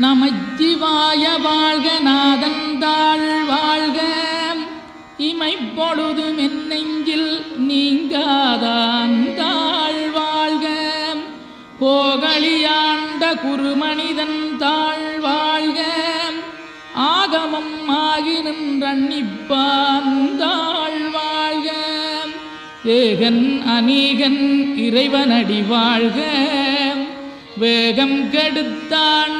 நமச்சிவாய வாழ்க நாதந்தாள் வாழ்க இமைப்பொழுதும் என் நெஞ்சில் நீங்காதாந்தாள் வாழ்க போகழியாண்ட குருமனிதன் தாழ் வாழ்க ஆகமம் ஆகி நின்றண்ணிப்பாந்தாள் வாழ்க ஏகன் அநீகன் இறைவனடி வாழ்க. வேகம் கெடுத்தான்